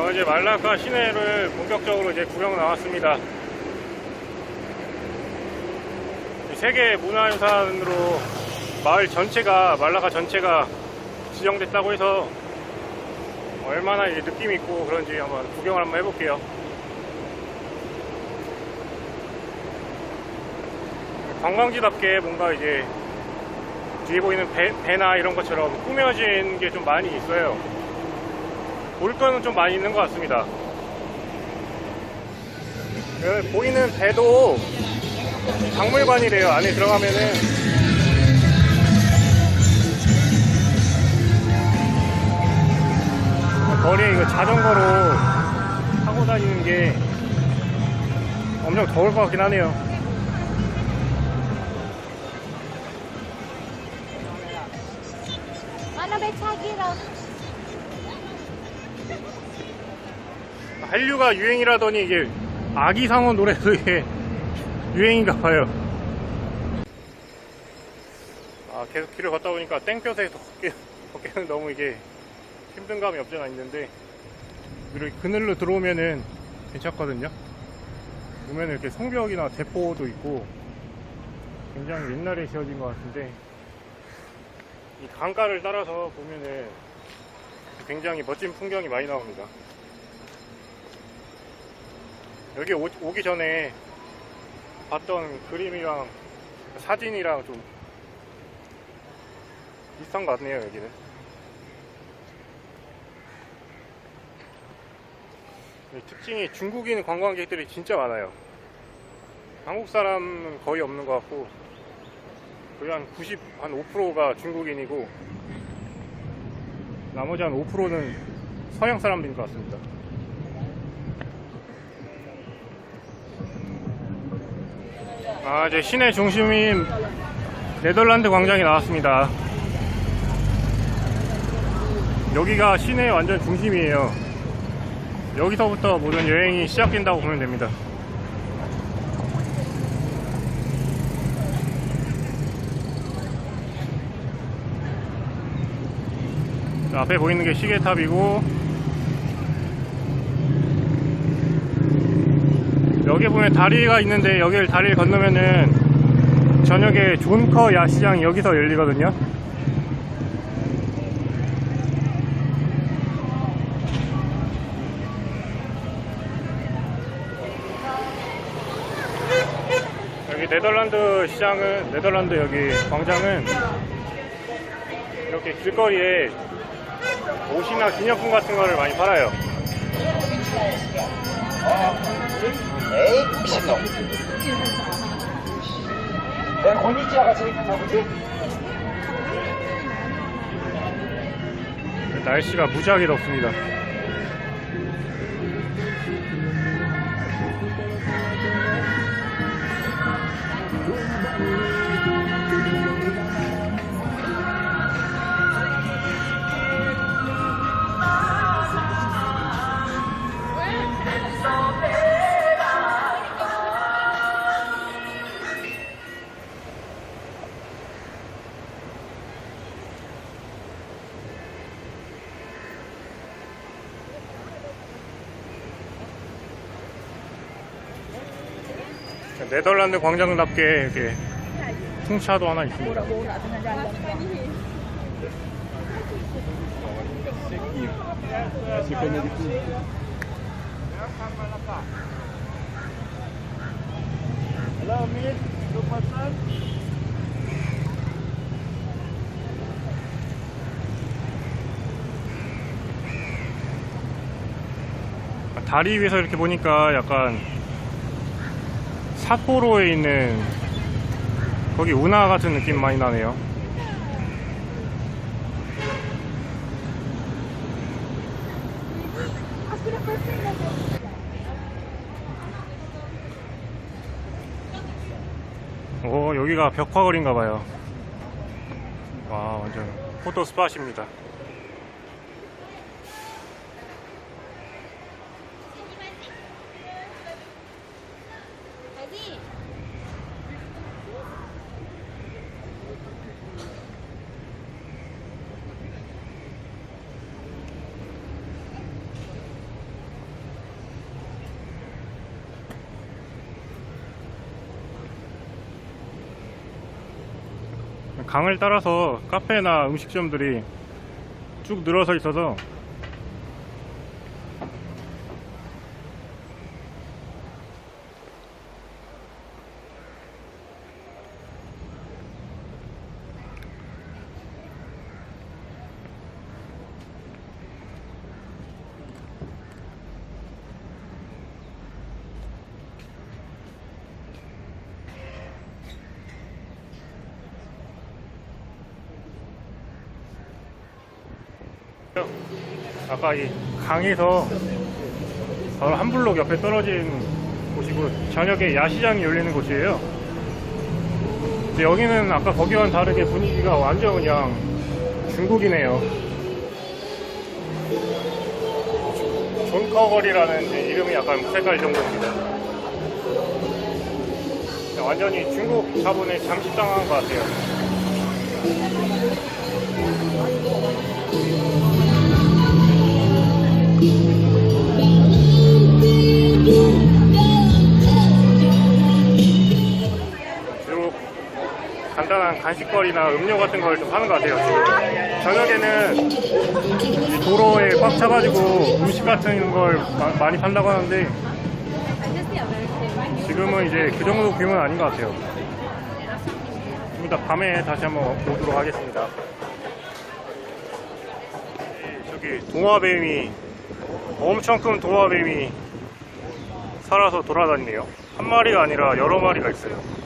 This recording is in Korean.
어, 이제 말라카 시내를 본격적으로 이제 구경 나왔습니다. 이 세계 문화유산으로 마을 전체가 말라카 전체가 지정됐다고 해서 얼마나 이제 느낌 있고 그런지 한번 구경을 한번 해볼게요. 관광지답게 뭔가 이제 뒤에 보이는 배, 배나 이런 것처럼 꾸며진 게 좀 많이 있어요. 볼 거는 좀 많이 있는 것 같습니다. 여기 보이는 배도 박물관이래요. 안에 들어가면은 거리에 이거 자전거로 타고 다니는 게 엄청 더울 것 같긴 하네요. Mana becagiro? 한류가 유행이라더니 이게 아기 상어 노래도 이게 유행인가 봐요. 아, 계속 길을 걷다 보니까 땡볕에 걷기, 걷기는 너무 이게 힘든 감이 없지 않아 있는데, 이렇게 그늘로 들어오면은 괜찮거든요. 보면 이렇게 성벽이나 대포도 있고, 굉장히 옛날에 지어진 것 같은데, 이 강가를 따라서 보면은 굉장히 멋진 풍경이 많이 나옵니다. 여기 오, 오기 전에 봤던 그림이랑 사진이랑 좀 비슷한 것 같네요, 여기는. 이 특징이 중국인 관광객들이 진짜 많아요. 한국 사람은 거의 없는 것 같고, 거의 한 90, 한 5%가 중국인이고, 나머지 한 5%는 서양 사람들인 것 같습니다. 아, 이제 시내 중심인 네덜란드 광장이 나왔습니다. 여기가 시내 완전 중심이에요. 여기서부터 모든 여행이 시작된다고 보면 됩니다. 자, 앞에 보이는 게 시계탑이고 여기 보면 다리가 있는데 여기를 다리를 건너면은 저녁에 존커 야시장이 여기서 열리거든요. 여기 네덜란드 시장은 네덜란드 여기 광장은 이렇게 길거리에 옷이나 기념품 같은 거를 많이 팔아요. 에이, 미친놈. 내가 건니치아가 재밌나 보지? 날씨가 무지하게 덥습니다. 네덜란드 광장답게 이렇게 풍차도 하나 있습니다. 다리 위에서 이렇게 보니까 약간 삿포로에 있는 거기 운하 같은 느낌 많이 나네요. 오 여기가 벽화거리인가 봐요. 와 완전 포토 스팟입니다. 강을 따라서 카페나 음식점들이 쭉 늘어서 있어서 아까 이 강에서 바로 한 블록 옆에 떨어진 곳이고 저녁에 야시장이 열리는 곳이에요. 근데 여기는 아까 거기와는 다르게 분위기가 완전 그냥 중국이네요. 존커거리라는 이름이 약간 색깔 정도입니다. 그냥 완전히 중국 자본에 잠식당한 것 같아요. 간식거리나 음료 같은 걸 좀 하는 것 같아요. 지금 저녁에는 이 도로에 꽉 차가지고 음식 같은 걸 마- 많이 판다고 하는데 지금은 이제 그 정도 규모는 아닌 것 같아요. 좀 이따 밤에 다시 한번 보도록 하겠습니다. 저기 동화뱀이 엄청 큰 동화뱀이 살아서 돌아다니네요. 한 마리가 아니라 여러 마리가 있어요.